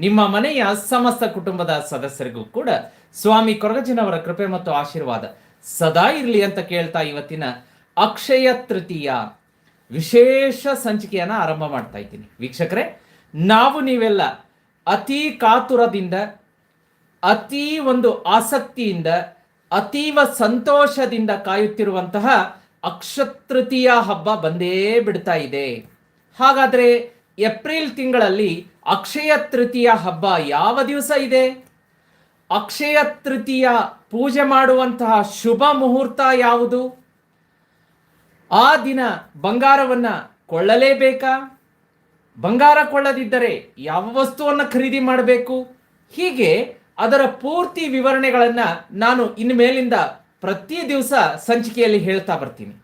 ನಿಮ್ಮ ಮನೆಯ ಸಮಸ್ತ ಕುಟುಂಬದ ಸದಸ್ಯರಿಗೂ ಕೂಡ ಸ್ವಾಮಿ ಕೊರಗಜ್ಜನವರ ಕೃಪೆ ಮತ್ತು ಆಶೀರ್ವಾದ ಸದಾ ಇರಲಿ ಅಂತ ಕೇಳ್ತಾ ಇವತ್ತಿನ ಅಕ್ಷಯ ತೃತೀಯ ವಿಶೇಷ ಸಂಚಿಕೆಯನ್ನ ಆರಂಭ ಮಾಡ್ತಾ ಇದ್ದೀನಿ. ವೀಕ್ಷಕರೇ, ನಾವು ನೀವೆಲ್ಲ ಅತಿ ಕಾತುರದಿಂದ, ಅತಿ ಒಂದು ಆಸಕ್ತಿಯಿಂದ, ಅತೀವ ಸಂತೋಷದಿಂದ ಕಾಯುತ್ತಿರುವಂತಹ ಅಕ್ಷತೃತೀಯ ಹಬ್ಬ ಬಂದೇ ಬಿಡ್ತಾ ಇದೆ. ಹಾಗಾದ್ರೆ ಏಪ್ರಿಲ್ ತಿಂಗಳಲ್ಲಿ ಅಕ್ಷಯ ತೃತೀಯ ಹಬ್ಬ ಯಾವ ದಿವಸ ಇದೆ? ಅಕ್ಷಯ ತೃತೀಯ ಪೂಜೆ ಮಾಡುವಂತಹ ಶುಭ ಮುಹೂರ್ತ ಯಾವುದು? ಆ ದಿನ ಬಂಗಾರವನ್ನ ಕೊಳ್ಳಲೇಬೇಕಾ? ಬಂಗಾರ ಕೊಳ್ಳದಿದ್ದರೆ ಯಾವ ವಸ್ತುವನ್ನು ಖರೀದಿ ಮಾಡಬೇಕು? ಹೀಗೆ ಅದರ ಪೂರ್ತಿ ವಿವರಣೆಗಳನ್ನು ನಾನು ಇನ್ನು ಮೇಲಿಂದ ಪ್ರತಿ ದಿವಸ ಸಂಚಿಕೆಯಲ್ಲಿ ಹೇಳ್ತಾ ಬರ್ತೀನಿ.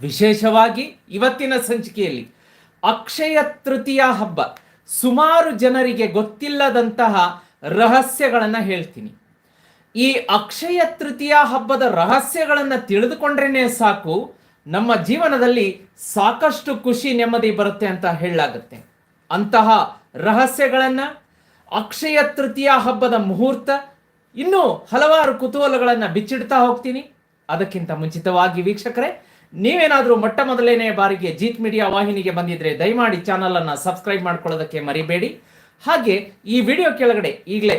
ವಿಶೇಷವಾಗಿ ಇವತ್ತಿನ ಸಂಚಿಕೆಯಲ್ಲಿ ಅಕ್ಷಯ ತೃತೀಯ ಹಬ್ಬ. ಸುಮಾರು ಜನರಿಗೆ ಗೊತ್ತಿಲ್ಲದಂತಹ ರಹಸ್ಯಗಳನ್ನು ಹೇಳ್ತೀನಿ. ಈ ಅಕ್ಷಯ ತೃತೀಯ ಹಬ್ಬದ ರಹಸ್ಯಗಳನ್ನು ತಿಳಿದುಕೊಂಡ್ರೇನೆ ಸಾಕು, ನಮ್ಮ ಜೀವನದಲ್ಲಿ ಸಾಕಷ್ಟು ಖುಷಿ ನೆಮ್ಮದಿ ಬರುತ್ತೆ ಅಂತ ಹೇಳಲಾಗುತ್ತೆ. ಅಂತಹ ರಹಸ್ಯಗಳನ್ನು, ಅಕ್ಷಯ ತೃತೀಯ ಹಬ್ಬದ ಮುಹೂರ್ತ, ಇನ್ನೂ ಹಲವಾರು ಕುತೂಹಲಗಳನ್ನು ಬಿಚ್ಚಿಡ್ತಾ ಹೋಗ್ತೀನಿ. ಅದಕ್ಕಿಂತ ಮುಂಚಿತವಾಗಿ ವೀಕ್ಷಕರೇ ನೀವೇನಾದರೂ ಮೊಟ್ಟ ಮೊದಲನೇ ಬಾರಿಗೆ ಜೀತ್ ಮೀಡಿಯಾ ವಾಹಿನಿಗೆ ಬಂದಿದ್ರೆ ದಯಮಾಡಿ ಚಾನಲ್ ಅನ್ನ ಸಬ್ಸ್ಕ್ರೈಬ್ ಮಾಡ್ಕೊಳ್ಳೋದಕ್ಕೆ ಮರಿಬೇಡಿ. ಹಾಗೆ ಈ ವಿಡಿಯೋ ಕೆಳಗಡೆ ಈಗಲೇ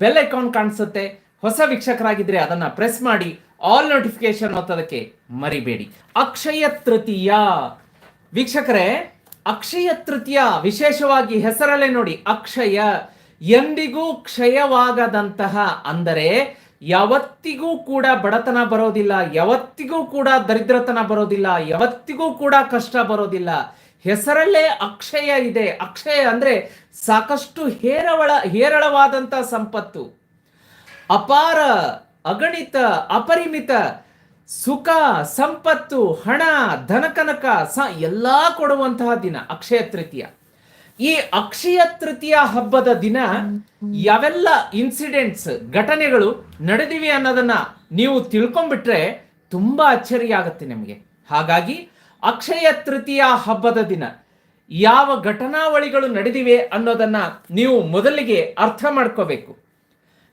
ಬೆಲ್ ಐಕಾನ್ ಕಾಣಿಸುತ್ತೆ. ಹೊಸ ವೀಕ್ಷಕರಾಗಿದ್ರೆ ಅದನ್ನ ಪ್ರೆಸ್ ಮಾಡಿ ಆಲ್ ನೋಟಿಫಿಕೇಶನ್ ಒತ್ತೋದಕ್ಕೆ ಮರಿಬೇಡಿ. ಅಕ್ಷಯ ತೃತೀಯ. ವೀಕ್ಷಕರೇ, ಅಕ್ಷಯ ತೃತೀಯ. ವಿಶೇಷವಾಗಿ ಹೆಸರಲ್ಲೇ ನೋಡಿ, ಅಕ್ಷಯ. ಎಂದಿಗೂ ಕ್ಷಯವಾಗದಂತಹ ಅಂದರೆ ಯಾವತ್ತಿಗೂ ಕೂಡ ಬಡತನ ಬರೋದಿಲ್ಲ, ಯಾವತ್ತಿಗೂ ಕೂಡ ದರಿದ್ರತನ ಬರೋದಿಲ್ಲ, ಯಾವತ್ತಿಗೂ ಕೂಡ ಕಷ್ಟ ಬರೋದಿಲ್ಲ. ಹೆಸರಲ್ಲೇ ಅಕ್ಷಯ ಇದೆ. ಅಕ್ಷಯ ಅಂದ್ರೆ ಸಾಕಷ್ಟು ಹೇರವಳ ಹೇರಳವಾದಂಥ ಸಂಪತ್ತು. ಅಪಾರ, ಅಗಣಿತ, ಅಪರಿಮಿತ, ಸುಖ, ಸಂಪತ್ತು, ಹಣ, ಧನಕನಕ ಸ ಎಲ್ಲ ಕೊಡುವಂತಹ ದಿನ ಅಕ್ಷಯ ತೃತೀಯ. ಈ ಅಕ್ಷಯ ತೃತೀಯ ಹಬ್ಬದ ದಿನ ಯಾವೆಲ್ಲ ಇನ್ಸಿಡೆಂಟ್ಸ್ ಘಟನೆಗಳು ನಡೆದಿವೆ ಅನ್ನೋದನ್ನ ನೀವು ತಿಳ್ಕೊಂಡ್ಬಿಟ್ರೆ ತುಂಬಾ ಅಚ್ಚರಿ ಆಗುತ್ತೆ ನಿಮಗೆ. ಹಾಗಾಗಿ ಅಕ್ಷಯ ತೃತೀಯ ಹಬ್ಬದ ದಿನ ಯಾವ ಘಟನಾವಳಿಗಳು ನಡೆದಿವೆ ಅನ್ನೋದನ್ನ ನೀವು ಮೊದಲಿಗೆ ಅರ್ಥ ಮಾಡ್ಕೋಬೇಕು.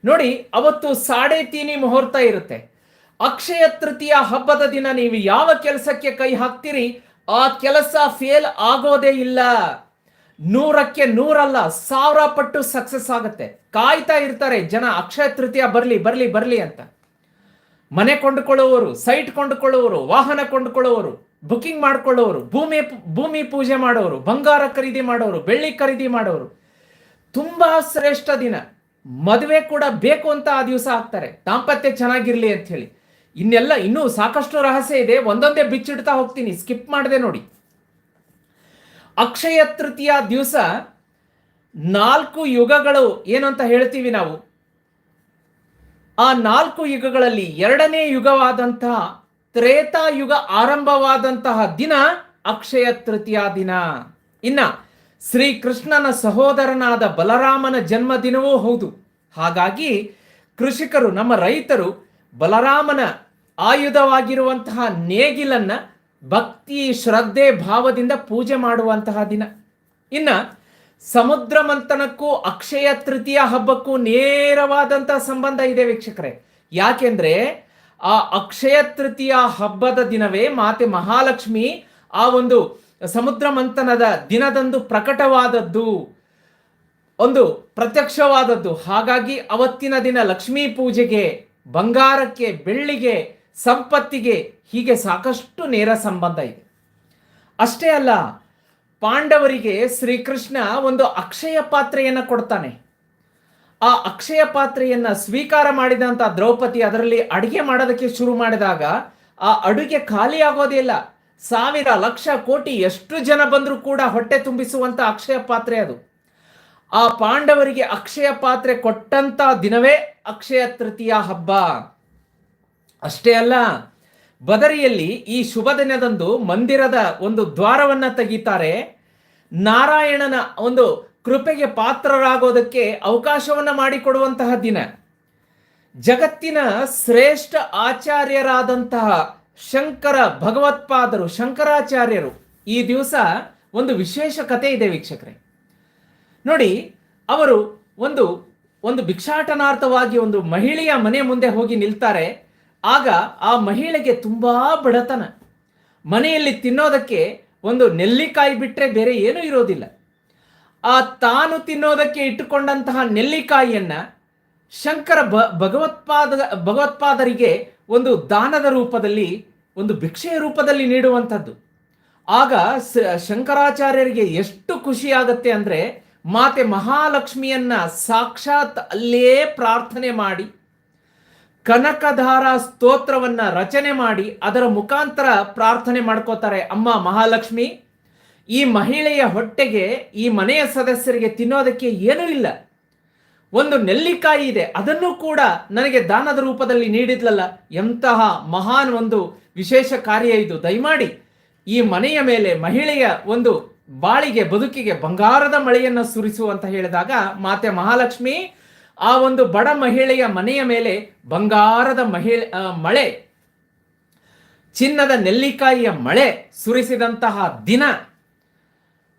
ನೋಡಿ, ಅವತ್ತು ಸಾಡೆ ತೀನಿ ಮುಹೂರ್ತ ಇರುತ್ತೆ. ಅಕ್ಷಯ ತೃತೀಯ ಹಬ್ಬದ ದಿನ ನೀವು ಯಾವ ಕೆಲಸಕ್ಕೆ ಕೈ ಹಾಕ್ತೀರಿ? ಆ ಕೆಲಸ ಫೇಲ್ ಆಗೋದೇ ಇಲ್ಲ. ನೂರಕ್ಕೆ ನೂರಲ್ಲ, ಸಾವಿರ ಪಟ್ಟು ಸಕ್ಸಸ್ ಆಗುತ್ತೆ. ಕಾಯ್ತಾ ಇರ್ತಾರೆ, ಜನ ಅಕ್ಷಯ ತೃತೀಯ ಬರಲಿ ಬರಲಿ ಬರಲಿ ಅಂತ. ಮನೆ ಕೊಂಡುಕೊಳ್ಳುವವರು ಸೈಟ್ ಕೊಂಡುಕೊಳ್ಳುವವರು, ವಾಹನ ಕೊಂಡುಕೊಳ್ಳುವವರು ಬುಕಿಂಗ್ ಮಾಡ್ಕೊಳ್ಳೋರು ಭೂಮಿ ಭೂಮಿ ಪೂಜೆ ಮಾಡೋರು, ಬಂಗಾರ ಖರೀದಿ ಮಾಡೋರು, ಬೆಳ್ಳಿ ಖರೀದಿ ಮಾಡೋರು. ತುಂಬಾ ಶ್ರೇಷ್ಠ ದಿನ. ಮದುವೆ ಕೂಡ ಬೇಕು ಅಂತ ಆ ದಿವಸ ಆಗ್ತಾರೆ. ದಾಂಪತ್ಯ ಚೆನ್ನಾಗಿರ್ಲಿ ಅಂತ ಹೇಳಿ. ಇನ್ನೆಲ್ಲ ಇನ್ನೂ ಸಾಕಷ್ಟು ರಹಸ್ಯ ಇದೆ. ಒಂದೊಂದೇ ಬಿಚ್ಚಿಡ್ತಾ ಹೋಗ್ತೀನಿ. ಸ್ಕಿಪ್ ಮಾಡದೆ ನೋಡಿ. ಅಕ್ಷಯ ತೃತೀಯ ದಿವಸ ನಾಲ್ಕು ಯುಗಗಳು ಏನು ಅಂತ ಹೇಳ್ತೀವಿ ನಾವು. ಆ ನಾಲ್ಕು ಯುಗಗಳಲ್ಲಿ ಎರಡನೇ ಯುಗವಾದಂತಹ ತ್ರೇತಾಯುಗ ಆರಂಭವಾದಂತಹ ದಿನ ಅಕ್ಷಯ ತೃತೀಯ ದಿನ. ಇನ್ನ ಶ್ರೀಕೃಷ್ಣನ ಸಹೋದರನಾದ ಬಲರಾಮನ ಜನ್ಮದಿನವೂ ಹೌದು. ಹಾಗಾಗಿ ಕೃಷಿಕರು, ನಮ್ಮ ರೈತರು ಬಲರಾಮನ ಆಯುಧವಾಗಿರುವಂತಹ ನೇಗಿಲನ್ನ ಭಕ್ತಿ, ಶ್ರದ್ಧೆ, ಭಾವದಿಂದ ಪೂಜೆ ಮಾಡುವಂತಹ ದಿನ. ಇನ್ನ ಸಮುದ್ರ ಮಂಥನಕ್ಕೂ, ಅಕ್ಷಯ ತೃತೀಯ ಹಬ್ಬಕ್ಕೂ ನೇರವಾದಂತಹ ಸಂಬಂಧ ಇದೆ ವೀಕ್ಷಕರೇ. ಯಾಕೆಂದ್ರೆ ಆ ಅಕ್ಷಯ ತೃತೀಯ ಹಬ್ಬದ ದಿನವೇ ಮಾತೆ ಮಹಾಲಕ್ಷ್ಮಿ ಆ ಒಂದು ಸಮುದ್ರ ಮಂಥನದ ದಿನದಂದು ಪ್ರಕಟವಾದದ್ದು, ಒಂದು ಪ್ರತ್ಯಕ್ಷವಾದದ್ದು. ಹಾಗಾಗಿ ಅವತ್ತಿನ ದಿನ ಲಕ್ಷ್ಮೀ ಪೂಜೆಗೆ, ಬಂಗಾರಕ್ಕೆ, ಬೆಳ್ಳಿಗೆ ಸಂಪತ್ತಿಗೆ ಹೀಗೆ ಸಾಕಷ್ಟು ನೇರ ಸಂಬಂಧ ಇದೆ. ಅಷ್ಟೇ ಅಲ್ಲ, ಪಾಂಡವರಿಗೆ ಶ್ರೀಕೃಷ್ಣ ಒಂದು ಅಕ್ಷಯ ಪಾತ್ರೆಯನ್ನು ಕೊಡ್ತಾನೆ. ಆ ಅಕ್ಷಯ ಪಾತ್ರೆಯನ್ನು ಸ್ವೀಕಾರ ಮಾಡಿದಂತ ದ್ರೌಪದಿ ಅದರಲ್ಲಿ ಅಡಿಗೆ ಮಾಡೋದಕ್ಕೆ ಶುರು ಮಾಡಿದಾಗ ಆ ಅಡುಗೆ ಖಾಲಿ ಇಲ್ಲ. ಸಾವಿರ ಲಕ್ಷ ಕೋಟಿ ಎಷ್ಟು ಜನ ಬಂದರೂ ಕೂಡ ಹೊಟ್ಟೆ ತುಂಬಿಸುವಂತ ಅಕ್ಷಯ ಪಾತ್ರೆ ಅದು. ಆ ಪಾಂಡವರಿಗೆ ಅಕ್ಷಯ ಪಾತ್ರೆ ಕೊಟ್ಟಂತ ದಿನವೇ ಅಕ್ಷಯ ತೃತೀಯ ಹಬ್ಬ. ಅಷ್ಟೇ ಅಲ್ಲ, ಬದರಿಯಲ್ಲಿ ಈ ಶುಭ ದಿನದಂದು ಮಂದಿರದ ಒಂದು ದ್ವಾರವನ್ನ ತೆಗಿತಾರೆ. ನಾರಾಯಣನ ಒಂದು ಕೃಪೆಗೆ ಪಾತ್ರರಾಗೋದಕ್ಕೆ ಅವಕಾಶವನ್ನ ಮಾಡಿಕೊಡುವಂತಹ ದಿನ. ಜಗತ್ತಿನ ಶ್ರೇಷ್ಠ ಆಚಾರ್ಯರಾದಂತಹ ಶಂಕರ ಭಗವತ್ಪಾದರು, ಶಂಕರಾಚಾರ್ಯರು ಈ ದಿವಸ ಒಂದು ವಿಶೇಷ ಕತೆ ಇದೆ ವೀಕ್ಷಕರೇ. ನೋಡಿ, ಅವರು ಒಂದು ಒಂದು ಭಿಕ್ಷಾಟನಾರ್ಥವಾಗಿ ಒಂದು ಮಹಿಳೆಯ ಮನೆ ಮುಂದೆ ಹೋಗಿ ನಿಲ್ತಾರೆ. ಆಗ ಆ ಮಹಿಳೆಗೆ ತುಂಬಾ ಬಡತನ. ಮನೆಯಲ್ಲಿ ತಿನ್ನೋದಕ್ಕೆ ಒಂದು ನೆಲ್ಲಿಕಾಯಿ ಬಿಟ್ಟರೆ ಬೇರೆ ಏನೂ ಇರೋದಿಲ್ಲ. ಆ ತಾನು ತಿನ್ನೋದಕ್ಕೆ ಇಟ್ಟುಕೊಂಡಂತಹ ನೆಲ್ಲಿಕಾಯಿಯನ್ನ ಶಂಕರ ಭ, ಭಗವತ್ಪಾದ, ಭಗವತ್ಪಾದರಿಗೆ ಒಂದು ದಾನದ ರೂಪದಲ್ಲಿ, ಒಂದು ಭಿಕ್ಷೆಯ ರೂಪದಲ್ಲಿ ನೀಡುವಂಥದ್ದು. ಆಗ ಶಂಕರಾಚಾರ್ಯರಿಗೆ ಎಷ್ಟು ಖುಷಿ ಅಂದ್ರೆ ಮಾತೆ ಮಹಾಲಕ್ಷ್ಮಿಯನ್ನ ಸಾಕ್ಷಾತ್ ಅಲ್ಲೇ ಪ್ರಾರ್ಥನೆ ಮಾಡಿ ಕನಕಧಾರ ಸ್ತೋತ್ರವನ್ನ ರಚನೆ ಮಾಡಿ ಅದರ ಮುಖಾಂತರ ಪ್ರಾರ್ಥನೆ ಮಾಡ್ಕೋತಾರೆ ಅಮ್ಮ ಮಹಾಲಕ್ಷ್ಮಿ. ಈ ಮಹಿಳೆಯ ಹೊಟ್ಟೆಗೆ, ಈ ಮನೆಯ ಸದಸ್ಯರಿಗೆ ತಿನ್ನೋದಕ್ಕೆ ಏನೂ ಇಲ್ಲ. ಒಂದು ನೆಲ್ಲಿಕಾಯಿ ಇದೆ, ಅದನ್ನು ಕೂಡ ನನಗೆ ದಾನದ ರೂಪದಲ್ಲಿ ನೀಡಿದ್ಲಲ್ಲ. ಎಂತಹ ಮಹಾನ್ ಒಂದು ವಿಶೇಷ ಕಾರ್ಯ ಇದು. ದಯಮಾಡಿ ಈ ಮನೆಯ ಮೇಲೆ ಮಹಿಳೆಯ ಒಂದು ಬಾಳಿಗೆ, ಬದುಕಿಗೆ ಬಂಗಾರದ ಮಳೆಯನ್ನು ಸುರಿಸು ಅಂತ ಹೇಳಿದಾಗ ಮಾತೆ ಮಹಾಲಕ್ಷ್ಮಿ ಆ ಒಂದು ಬಡ ಮಹಿಳೆಯ ಮನೆಯ ಮೇಲೆ ಬಂಗಾರದ ಮಹಿಳೆ ಮಳೆ, ಚಿನ್ನದ ನೆಲ್ಲಿಕಾಯಿಯ ಮಳೆ ಸುರಿಸಿದಂತಹ ದಿನ.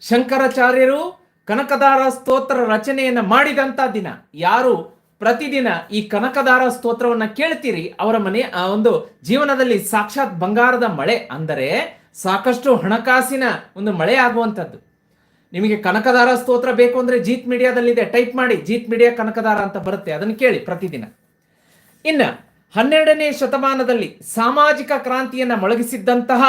ಶಂಕರಾಚಾರ್ಯರು ಕನಕದಾರ ಸ್ತೋತ್ರ ರಚನೆಯನ್ನು ಮಾಡಿದಂಥ ದಿನ. ಯಾರು ಪ್ರತಿದಿನ ಈ ಕನಕದಾರ ಸ್ತೋತ್ರವನ್ನ ಕೇಳ್ತೀರಿ, ಅವರ ಮನೆ, ಆ, ಒಂದು ಜೀವನದಲ್ಲಿ ಸಾಕ್ಷಾತ್ ಬಂಗಾರದ ಮಳೆ, ಅಂದರೆ ಸಾಕಷ್ಟು ಹಣಕಾಸಿನ ಒಂದು ಮಳೆ ಆಗುವಂಥದ್ದು. ನಿಮಗೆ ಕನಕದಾರ ಸ್ತೋತ್ರ ಬೇಕು ಅಂದ್ರೆ ಜೀತ್ ಮೀಡಿಯಾದಲ್ಲಿದೆ, ಟೈಪ್ ಮಾಡಿ ಜೀತ್ ಮೀಡಿಯಾ ಕನಕದಾರ ಅಂತ ಬರುತ್ತೆ, ಅದನ್ನು ಕೇಳಿ ಪ್ರತಿದಿನ. ಇನ್ನ ಹನ್ನೆರಡನೇ ಶತಮಾನದಲ್ಲಿ ಸಾಮಾಜಿಕ ಕ್ರಾಂತಿಯನ್ನ ಮೊಳಗಿಸಿದ್ದಂತಹ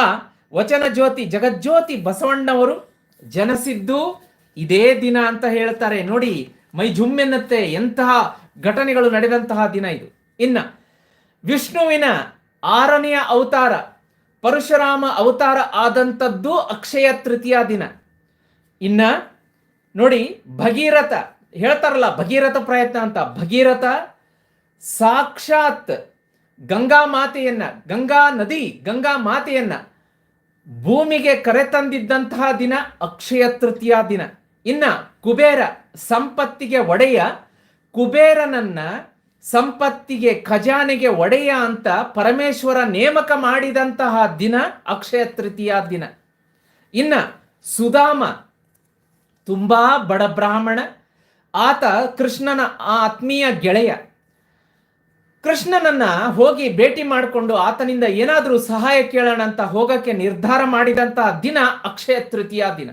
ವಚನ ಜ್ಯೋತಿ ಜಗಜ್ಯೋತಿ ಬಸವಣ್ಣವರು ಜನಿಸಿದ್ದು ಇದೇ ದಿನ ಅಂತ ಹೇಳ್ತಾರೆ. ನೋಡಿ, ಮೈ ಜುಮ್ಮೆನ್ನತ್ತೆ ಎಂತಹ ಘಟನೆಗಳು ನಡೆದಂತಹ ದಿನ ಇದು. ಇನ್ನ ವಿಷ್ಣುವಿನ ಆರನೆಯ ಅವತಾರ ಪರಶುರಾಮ ಅವತಾರ ಆದಂಥದ್ದು ಅಕ್ಷಯ ತೃತೀಯ ದಿನ. ಇನ್ನ ನೋಡಿ ಭಗೀರಥ ಹೇಳ್ತಾರಲ್ಲ ಭಗೀರಥ ಪ್ರಯತ್ನ ಅಂತ. ಭಗೀರಥ ಸಾಕ್ಷಾತ್ ಗಂಗಾ ಮಾತೆಯನ್ನ, ಗಂಗಾ ನದಿ, ಗಂಗಾ ಮಾತೆಯನ್ನ ಭೂಮಿಗೆ ಕರೆತಂದಿದ್ದಂತಹ ದಿನ, ಅಕ್ಷಯ ತೃತೀಯ ದಿನ. ಇನ್ನ ಕುಬೇರ ಸಂಪತ್ತಿಗೆ ಒಡೆಯ, ಕುಬೇರನನ್ನ ಸಂಪತ್ತಿಗೆ ಖಜಾನೆಗೆ ಒಡೆಯ ಅಂತ ಪರಮೇಶ್ವರ ನೇಮಕ ಮಾಡಿದಂತಹ ದಿನ ಅಕ್ಷಯ ತೃತೀಯ ದಿನ. ಇನ್ನ ಸುಧಾಮ ತುಂಬಾ ಬಡ ಬ್ರಾಹ್ಮಣ, ಆತ ಕೃಷ್ಣನ ಆತ್ಮೀಯ ಗೆಳೆಯ. ಕೃಷ್ಣನನ್ನ ಹೋಗಿ ಭೇಟಿ ಮಾಡಿಕೊಂಡು ಆತನಿಂದ ಏನಾದರೂ ಸಹಾಯ ಕೇಳೋಣ ಅಂತ ಹೋಗಕ್ಕೆ ನಿರ್ಧಾರ ಮಾಡಿದಂತಹ ದಿನ ಅಕ್ಷಯ ತೃತೀಯ ದಿನ.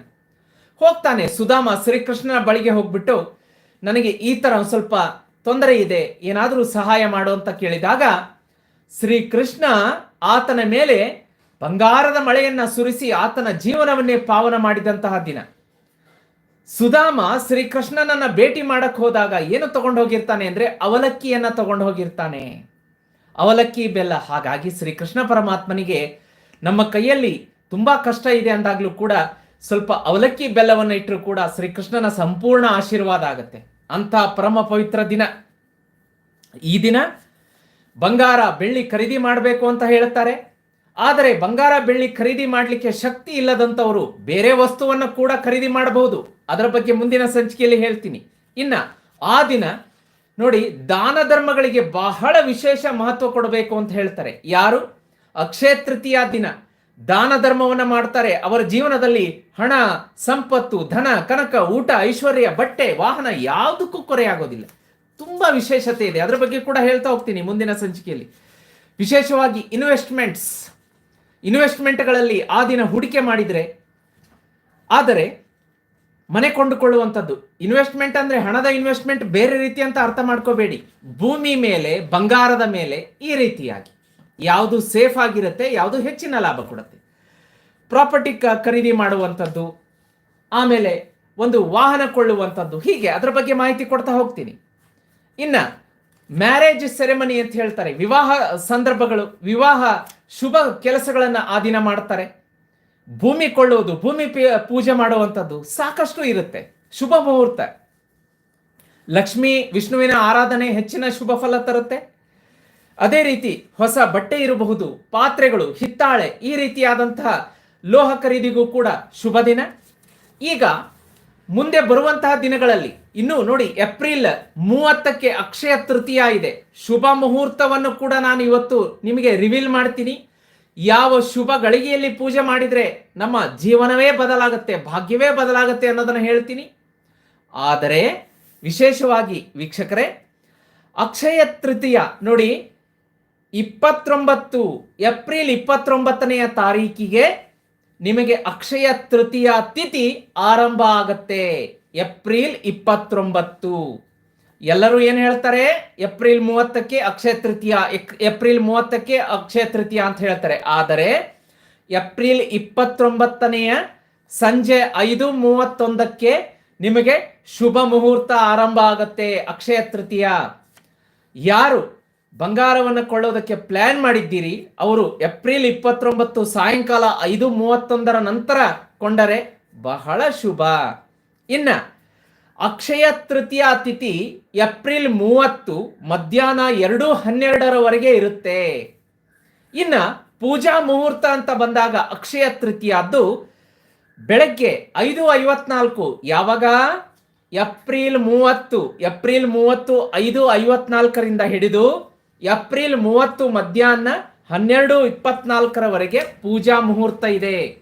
ಹೋಗ್ತಾನೆ ಸುಧಾಮ ಶ್ರೀಕೃಷ್ಣನ ಬಳಿಗೆ ಹೋಗ್ಬಿಟ್ಟು, ನನಗೆ ಈ ಥರ ಒಂದು ಸ್ವಲ್ಪ ತೊಂದರೆ ಇದೆ, ಏನಾದರೂ ಸಹಾಯ ಮಾಡು ಅಂತ ಕೇಳಿದಾಗ, ಶ್ರೀಕೃಷ್ಣ ಆತನ ಮೇಲೆ ಬಂಗಾರದ ಮಳೆಯನ್ನ ಸುರಿಸಿ ಆತನ ಜೀವನವನ್ನೇ ಪಾವನ ಮಾಡಿದಂತಹ ದಿನ. ಸುಧಾಮ ಶ್ರೀಕೃಷ್ಣನನ್ನ ಭೇಟಿ ಮಾಡಕ್ ಹೋದಾಗ ಏನು ತಗೊಂಡು ಹೋಗಿರ್ತಾನೆ ಅಂದ್ರೆ ಅವಲಕ್ಕಿಯನ್ನ ತಗೊಂಡು ಹೋಗಿರ್ತಾನೆ. ಅವಲಕ್ಕಿ ಬೆಲ್ಲ. ಹಾಗಾಗಿ ಶ್ರೀಕೃಷ್ಣ ಪರಮಾತ್ಮನಿಗೆ ನಮ್ಮ ಕೈಯಲ್ಲಿ ತುಂಬಾ ಕಷ್ಟ ಇದೆ ಅಂದಾಗ್ಲೂ ಕೂಡ ಸ್ವಲ್ಪ ಅವಲಕ್ಕಿ ಬೆಲ್ಲವನ್ನು ಇಟ್ಟರು ಕೂಡ ಶ್ರೀಕೃಷ್ಣನ ಸಂಪೂರ್ಣ ಆಶೀರ್ವಾದ ಆಗುತ್ತೆ. ಅಂತ ಪರಮ ಪವಿತ್ರ ದಿನ. ಈ ದಿನ ಬಂಗಾರ ಬೆಳ್ಳಿ ಖರೀದಿ ಮಾಡಬೇಕು ಅಂತ ಹೇಳುತ್ತಾರೆ. ಆದರೆ ಬಂಗಾರ ಬೆಳ್ಳಿ ಖರೀದಿ ಮಾಡಲಿಕ್ಕೆ ಶಕ್ತಿ ಇಲ್ಲದಂತವರು ಬೇರೆ ವಸ್ತುವನ್ನು ಕೂಡ ಖರೀದಿ ಮಾಡಬಹುದು. ಅದರ ಬಗ್ಗೆ ಮುಂದಿನ ಸಂಚಿಕೆಯಲ್ಲಿ ಹೇಳ್ತೀನಿ. ಇನ್ನ ಆ ದಿನ ನೋಡಿ, ದಾನ ಧರ್ಮಗಳಿಗೆ ಬಹಳ ವಿಶೇಷ ಮಹತ್ವ ಕೊಡಬೇಕು ಅಂತ ಹೇಳ್ತಾರೆ. ಯಾರು? ಅಕ್ಷಯ ತೃತೀಯ ದಿನ. ದಾನ ಧರ್ಮವನ್ನು ಮಾಡ್ತಾರೆ. ಅವರ ಜೀವನದಲ್ಲಿ ಹಣ, ಸಂಪತ್ತು, ಧನ, ಕನಕ, ಊಟ, ಐಶ್ವರ್ಯ, ಬಟ್ಟೆ, ವಾಹನ ಯಾವುದಕ್ಕೂ ಕೊರೆ ಆಗೋದಿಲ್ಲ ತುಂಬಾ ವಿಶೇಷತೆ ಇದೆ. ಅದರ ಬಗ್ಗೆ ಕೂಡ ಹೇಳ್ತಾ ಹೋಗ್ತೀನಿ ಮುಂದಿನ ಸಂಚಿಕೆಯಲ್ಲಿ. ವಿಶೇಷವಾಗಿ ಇನ್ವೆಸ್ಟ್ಮೆಂಟ್ಸ್ ಇನ್ವೆಸ್ಟ್ಮೆಂಟ್ಗಳಲ್ಲಿ ಆ ದಿನ ಹೂಡಿಕೆ ಮಾಡಿದರೆ, ಆದರೆ ಮನೆ ಕೊಂಡುಕೊಳ್ಳುವಂಥದ್ದು. ಇನ್ವೆಸ್ಟ್ಮೆಂಟ್ ಅಂದರೆ ಹಣದ ಇನ್ವೆಸ್ಟ್ಮೆಂಟ್ ಬೇರೆ ರೀತಿ ಅಂತ ಅರ್ಥ ಮಾಡ್ಕೋಬೇಡಿ. ಭೂಮಿ ಮೇಲೆ, ಬಂಗಾರದ ಮೇಲೆ ಈ ರೀತಿಯಾಗಿ. ಯಾವುದು ಸೇಫ್ ಆಗಿರುತ್ತೆ, ಯಾವುದು ಹೆಚ್ಚಿನ ಲಾಭ ಕೊಡುತ್ತೆ. ಪ್ರಾಪರ್ಟಿ ಖರೀದಿ ಮಾಡುವಂಥದ್ದು, ಆಮೇಲೆ ಒಂದು ವಾಹನ ಕೊಳ್ಳುವಂಥದ್ದು, ಹೀಗೆ. ಅದರ ಬಗ್ಗೆ ಮಾಹಿತಿ ಕೊಡ್ತಾ ಹೋಗ್ತೀನಿ. ಇನ್ನ ಮ್ಯಾರೇಜ್ ಸೆರೆಮನಿ ಅಂತ ಹೇಳ್ತಾರೆ. ವಿವಾಹ ಸಂದರ್ಭಗಳು, ವಿವಾಹ ಶುಭ ಕೆಲಸಗಳನ್ನು ದಿನ ಮಾಡ್ತಾರೆ. ಭೂಮಿ ಕೊಳ್ಳುವುದು, ಭೂಮಿ ಪೂಜೆ ಮಾಡುವಂಥದ್ದು ಸಾಕಷ್ಟು ಇರುತ್ತೆ. ಶುಭ ಮುಹೂರ್ತ. ಲಕ್ಷ್ಮಿ ವಿಷ್ಣುವಿನ ಆರಾಧನೆ ಹೆಚ್ಚಿನ ಶುಭ ಫಲ ತರುತ್ತೆ. ಅದೇ ರೀತಿ ಹೊಸ ಬಟ್ಟೆ ಇರಬಹುದು, ಪಾತ್ರೆಗಳು, ಹಿತ್ತಾಳೆ ಈ ರೀತಿಯಾದಂತಹ ಲೋಹ ಖರೀದಿಗೂ ಕೂಡ ಶುಭ ದಿನ. ಈಗ ಮುಂದೆ ಬರುವಂತಹ ದಿನಗಳಲ್ಲಿ, ಇನ್ನು ನೋಡಿ, ಏಪ್ರಿಲ್ ಮೂವತ್ತಕ್ಕೆ ಅಕ್ಷಯ ತೃತೀಯ ಇದೆ. ಶುಭ ಮುಹೂರ್ತವನ್ನು ಕೂಡ ನಾನು ಇವತ್ತು ನಿಮಗೆ ರಿವೀಲ್ ಮಾಡ್ತೀನಿ. ಯಾವ ಶುಭ ಗಳಿಗೆಯಲ್ಲಿ ಪೂಜೆ ಮಾಡಿದ್ರೆ ನಮ್ಮ ಜೀವನವೇ ಬದಲಾಗುತ್ತೆ, ಭಾಗ್ಯವೇ ಬದಲಾಗುತ್ತೆ ಅನ್ನೋದನ್ನು ಹೇಳ್ತೀನಿ. ಆದರೆ, ವಿಶೇಷವಾಗಿ ವೀಕ್ಷಕರೇ, ಅಕ್ಷಯ ತೃತೀಯ, ನೋಡಿ, ಇಪ್ಪತ್ತೊಂಬತ್ತು, ಏಪ್ರಿಲ್ ಇಪ್ಪತ್ತೊಂಬತ್ತನೆಯ ತಾರೀಕಿಗೆ ನಿಮಗೆ ಅಕ್ಷಯ ತೃತೀಯ ತಿಥಿ ಆರಂಭ ಆಗತ್ತೆ. ಏಪ್ರಿಲ್ ಇಪ್ಪತ್ತೊಂಬತ್ತು. ಎಲ್ಲರೂ ಏನು ಹೇಳ್ತಾರೆ? ಏಪ್ರಿಲ್ ಮೂವತ್ತಕ್ಕೆ ಅಕ್ಷಯ ತೃತೀಯ ಏಪ್ರಿಲ್ ಮೂವತ್ತಕ್ಕೆ ಅಕ್ಷಯ ತೃತೀಯ ಅಂತ ಹೇಳ್ತಾರೆ. ಆದರೆ, ಏಪ್ರಿಲ್ ಇಪ್ಪತ್ತೊಂಬತ್ತನೆಯ ಸಂಜೆ ಐದು ಮೂವತ್ತೊಂದಕ್ಕೆ ನಿಮಗೆ ಶುಭ ಮುಹೂರ್ತ ಆರಂಭ ಆಗತ್ತೆ, ಅಕ್ಷಯ ತೃತೀಯ. ಯಾರು? ಬಂಗಾರವನ್ನು ಕೊಳ್ಳೋದಕ್ಕೆ ಪ್ಲಾನ್ ಮಾಡಿದ್ದೀರಿ. ಅವರು ಏಪ್ರಿಲ್ ಇಪ್ಪತ್ತೊಂಬತ್ತು ಸಾಯಂಕಾಲ ಐದು ಮೂವತ್ತೊಂದರ ನಂತರ ಕೊಂಡರೆ ಬಹಳ ಶುಭ. ಇನ್ನ ಅಕ್ಷಯ ತೃತೀಯ ತಿಥಿ ಏಪ್ರಿಲ್ ಮೂವತ್ತು ಮಧ್ಯಾಹ್ನ ಎರಡು ಹನ್ನೆರಡರವರೆಗೆ ಇರುತ್ತೆ. ಇನ್ನ ಪೂಜಾ ಮುಹೂರ್ತ ಅಂತ ಬಂದಾಗ ಅಕ್ಷಯ ತೃತೀಯದ್ದು ಬೆಳಗ್ಗೆ ಐದು ಐವತ್ನಾಲ್ಕು. ಯಾವಾಗ? ಏಪ್ರಿಲ್ ಮೂವತ್ತು. ಏಪ್ರಿಲ್ ಮೂವತ್ತು ಐದು ಐವತ್ನಾಲ್ಕರಿಂದ ಹಿಡಿದು ಏಪ್ರಿಲ್ ಮೂವತ್ತು ಮಧ್ಯಾಹ್ನ ಹನ್ನೆರಡು ಇಪ್ಪತ್ನಾಲ್ಕರವರೆಗೆ ಪೂಜಾ ಮುಹೂರ್ತ ಇದೆ.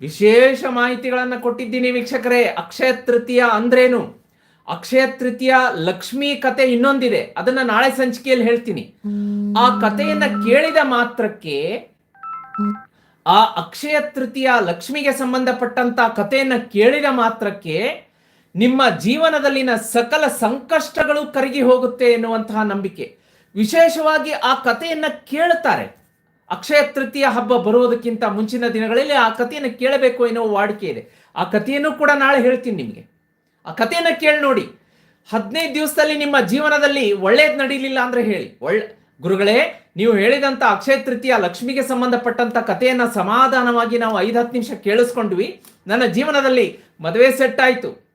ವಿಶೇಷ ಮಾಹಿತಿಗಳನ್ನು ಕೊಟ್ಟಿದ್ದೀನಿ ವೀಕ್ಷಕರೇ. ಅಕ್ಷಯ ತೃತೀಯ ಅಂದ್ರೇನು? ಅಕ್ಷಯ ತೃತೀಯ ಲಕ್ಷ್ಮಿ ಕತೆ ಇನ್ನೊಂದಿದೆ. ಅದನ್ನ ನಾಳೆ ಸಂಚಿಕೆಯಲ್ಲಿ ಹೇಳ್ತೀನಿ. ಆ ಕಥೆಯನ್ನ ಕೇಳಿದ ಮಾತ್ರಕ್ಕೆ ಆ ಅಕ್ಷಯ ತೃತೀಯ ಲಕ್ಷ್ಮಿಗೆ ಸಂಬಂಧಪಟ್ಟಂತ ಕಥೆಯನ್ನ ಕೇಳಿದ ಮಾತ್ರಕ್ಕೆ ನಿಮ್ಮ ಜೀವನದಲ್ಲಿನ ಸಕಲ ಸಂಕಷ್ಟಗಳು ಕರಗಿ ಹೋಗುತ್ತೆ ಎನ್ನುವಂತಹ ನಂಬಿಕೆ. ವಿಶೇಷವಾಗಿ ಆ ಕಥೆಯನ್ನು ಕೇಳುತ್ತಾರೆ. ಅಕ್ಷಯ ತೃತೀಯ ಹಬ್ಬ ಬರುವುದಕ್ಕಿಂತ ಮುಂಚಿನ ದಿನಗಳಲ್ಲಿ ಆ ಕಥೆಯನ್ನು ಕೇಳಬೇಕು ಎನ್ನುವ ವಾಡಿಕೆ ಇದೆ. ಆ ಕಥೆಯನ್ನು ಕೂಡ ನಾಳೆ ಹೇಳ್ತೀನಿ ನಿಮಗೆ. ಆ ಕಥೆಯನ್ನು ಕೇಳಿ ನೋಡಿ. ಹದಿನೈದು ದಿವಸದಲ್ಲಿ ನಿಮ್ಮ ಜೀವನದಲ್ಲಿ ಒಳ್ಳೇದು ನಡೀಲಿಲ್ಲ ಅಂದ್ರೆ ಹೇಳಿ. ಒಳ್ಳೆ ಗುರುಗಳೇ, ನೀವು ಹೇಳಿದಂತ ಅಕ್ಷಯ ತೃತೀಯ ಲಕ್ಷ್ಮಿಗೆ ಸಂಬಂಧಪಟ್ಟಂತ ಕಥೆಯನ್ನು ಸಮಾಧಾನವಾಗಿ ನಾವು ಐದು ಹತ್ತು ನಿಮಿಷ ಕೇಳಿಸ್ಕೊಂಡ್ವಿ. ನನ್ನ ಜೀವನದಲ್ಲಿ ಮದುವೆ ಸೆಟ್ ಆಯ್ತು.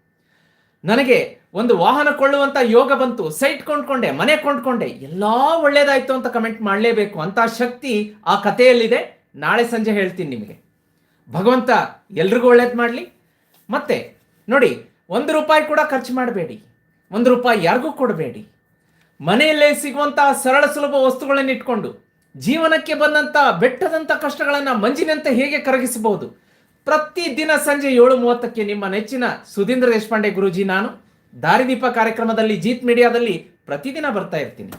ನನಗೆ ಒಂದು ವಾಹನ ಕೊಳ್ಳುವಂತ ಯೋಗ ಬಂತು, ಸೈಟ್ ಕೊಂಡ್ಕೊಂಡೆ, ಮನೆ ಕೊಂಡ್ಕೊಂಡೆ, ಎಲ್ಲಾ ಒಳ್ಳೇದಾಯ್ತು ಅಂತ ಕಮೆಂಟ್ ಮಾಡಲೇಬೇಕು ಅಂತ ಶಕ್ತಿ ಆ ಕಥೆಯಲ್ಲಿದೆ. ನಾಳೆ ಸಂಜೆ ಹೇಳ್ತೀನಿ ನಿಮಗೆ. ಭಗವಂತ ಎಲ್ರಿಗೂ ಒಳ್ಳೇದು ಮಾಡಲಿ. ಮತ್ತೆ ನೋಡಿ, ಒಂದು ರೂಪಾಯಿ ಕೂಡ ಖರ್ಚು ಮಾಡಬೇಡಿ. ಒಂದು ರೂಪಾಯಿ ಯಾರಿಗೂ ಕೊಡಬೇಡಿ. ಮನೆಯಲ್ಲೇ ಸಿಗುವಂತಹ ಸರಳ ಸುಲಭ ವಸ್ತುಗಳನ್ನು ಇಟ್ಕೊಂಡು, ಜೀವನಕ್ಕೆ ಬಂದಂತ ಬೆಟ್ಟದಂತ ಕಷ್ಟಗಳನ್ನು ಮಂಜಿನಂತೆ ಹೇಗೆ ಕರಗಿಸಬಹುದು? ಪ್ರತಿದಿನ ಸಂಜೆ ಏಳು ಮೂವತ್ತಕ್ಕೆ ನಿಮ್ಮ ನೆಚ್ಚಿನ ಸುಧೀಂದ್ರ ದೇಶಪಾಂಡೆ ಗುರುಜಿ ನಾನು. ದಾರಿದೀಪ ಕಾರ್ಯಕ್ರಮದಲ್ಲಿ ಜೀತ್ ಮೀಡಿಯಾದಲ್ಲಿ ಪ್ರತಿದಿನ ಬರ್ತಾ ಇರ್ತೀನಿ.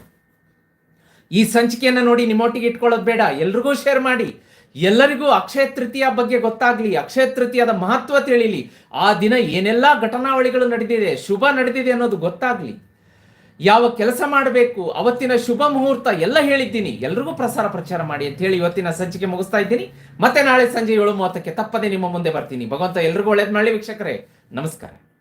ಈ ಸಂಚಿಕೆಯನ್ನು ನೋಡಿ ನಿಮ್ಮೊಟ್ಟಿಗೆ ಇಟ್ಕೊಳ್ಳೋದು ಬೇಡ, ಎಲ್ರಿಗೂ ಶೇರ್ ಮಾಡಿ. ಎಲ್ಲರಿಗೂ ಅಕ್ಷಯ ತೃತೀಯ ಬಗ್ಗೆ ಗೊತ್ತಾಗ್ಲಿ, ಅಕ್ಷಯ ತೃತೀಯದ ಮಹತ್ವ ತಿಳಿಲಿ. ಆ ದಿನ ಏನೆಲ್ಲ ಘಟನಾವಳಿಗಳು ನಡೆದಿದೆ, ಶುಭ ನಡೆದಿದೆ ಅನ್ನೋದು ಗೊತ್ತಾಗ್ಲಿ. ಯಾವ ಕೆಲಸ ಮಾಡಬೇಕು, ಅವತ್ತಿನ ಶುಭ ಮುಹೂರ್ತ ಎಲ್ಲ ಹೇಳಿದ್ದೀನಿ. ಎಲ್ರಿಗೂ ಪ್ರಸಾರ ಪ್ರಚಾರ ಮಾಡಿ ಅಂತ ಹೇಳಿ ಇವತ್ತಿನ ಸಂಚಿಕೆ ಮುಗಿಸ್ತಾ ಇದ್ದೀನಿ. ಮತ್ತೆ ನಾಳೆ ಸಂಜೆ ಏಳು ಮೂವತ್ತಕ್ಕೆ ತಪ್ಪದೆ ನಿಮ್ಮ ಮುಂದೆ ಬರ್ತೀನಿ. ಭಗವಂತ ಎಲ್ರಿಗೂ ಒಳ್ಳೇದು ಮಾಡಲಿ ವೀಕ್ಷಕರೇ. ನಮಸ್ಕಾರ.